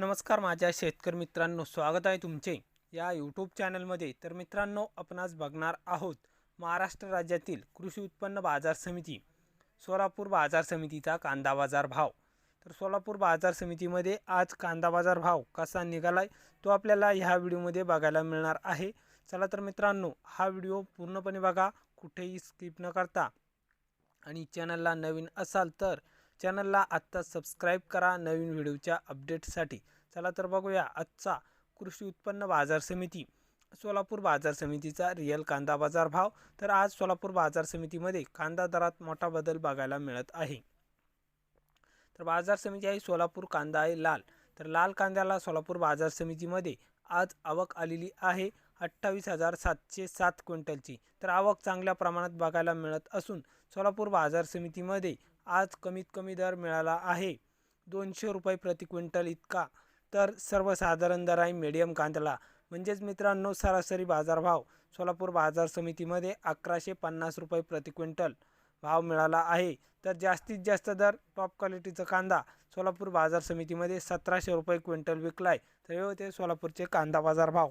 नमस्कार माझ्या शेतकरी मित्रांनो स्वागत आहे तुमचे या यूट्यूब चॅनलमध्ये तर मित्रांनो आपणास बघणार आहोत महाराष्ट्र राज्यातील कृषी उत्पन्न बाजार समिती सोलापूर बाजार समितीचा कांदा बाजार भाव. तर सोलापूर बाजार समितीमध्ये आज कांदा बाजार भाव कसा निघाला तो आपल्याला ह्या व्हिडिओमध्ये बघायला मिळणार आहे. चला तर मित्रांनो हा व्हिडिओ पूर्णपणे बघा कुठेही स्किप न करता. आणि चॅनलला नवीन असाल तर चॅनलला आत्ता सबस्क्राईब करा नवीन व्हिडिओच्या अपडेटसाठी. चला तर बघूया आजचा कृषी उत्पन्न बाजार समिती. सोलापूर बाजार समितीचा रिअल कांदा बाजार भाव. तर आज सोलापूर बाजार समितीमध्ये कांदा दरात मोठा बदल बघायला मिळत आहे. तर बाजार समिती आहे सोलापूर कांदा आहे लाल. तर लाल कांद्याला सोलापूर बाजार समितीमध्ये आज आवक आलेली आहे अठ्ठावीस हजार सातशे सात क्विंटलची. तर आवक चांगल्या प्रमाणात बघायला मिळत असून सोलापूर बाजार समितीमध्ये आज कमीत कमी दर मिळाला आहे. दोनशे रुपये प्रति क्विंटल इतका. तर सर्वसाधारण दर आहे मीडियम कांद्याला. म्हणजेच मित्रांनो सरासरी बाजारभाव. सोलापूर बाजार समितीमध्ये अकराशे पन्नास रुपये प्रति क्विंटल भाव मिळाला आहे. तर जास्तीत जास्त दर टॉप क्वालिटीचा कांदा. सोलापूर बाजार समितीमध्ये सतराशे रुपये क्विंटल विकला आहे तर हे होते सोलापूरचे कांदा बाजार भाव